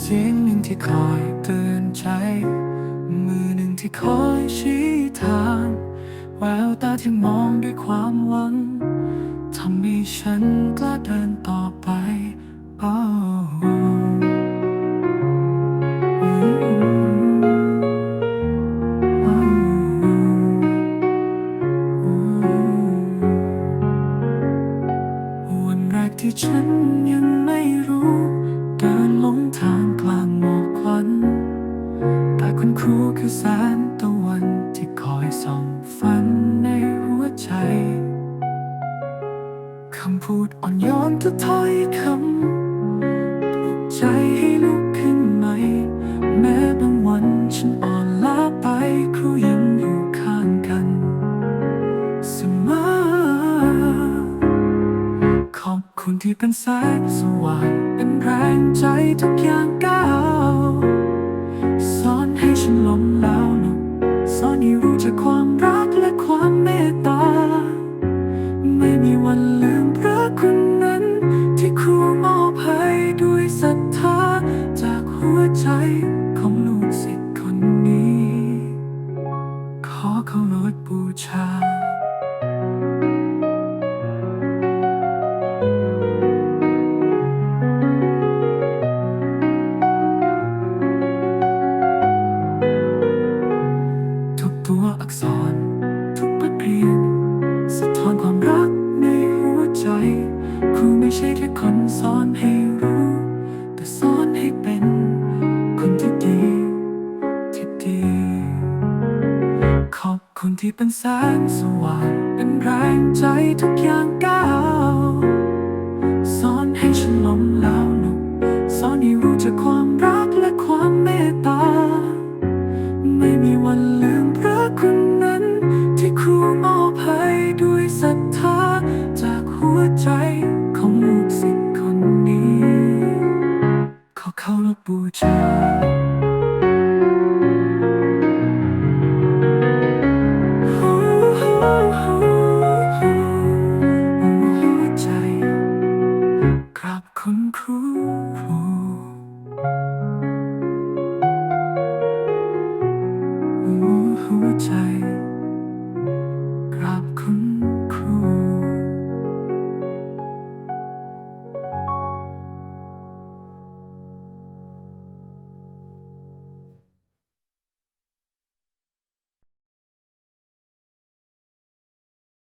เสียงหนึ่งที่คอยเตือนใจ มือหนึ่งที่คอยชี้ทางแววตาที่มองด้วยความหวังทำให้ฉันกล้าเดินต่อไป oh. ที่ฉันยังไม่ รูคือแสงตะวันที่คอยส่องฝันในหัวใจ คำพูดอ่อนโยนทุกถ้อยคำปลุกใจให้ลุกขึ้นใหม่ แม้บางวันฉันอ่อนล้าไปครูยังอยู่ข้างกันเสมอขอบคุณที่เป็นแสงสว่างเป็นแรงใจทุกอย่างก้าว ขอเคารพบูชา คนที่เป็นแสงสว่าง เป็นแรงใจทุกอย่างก้าว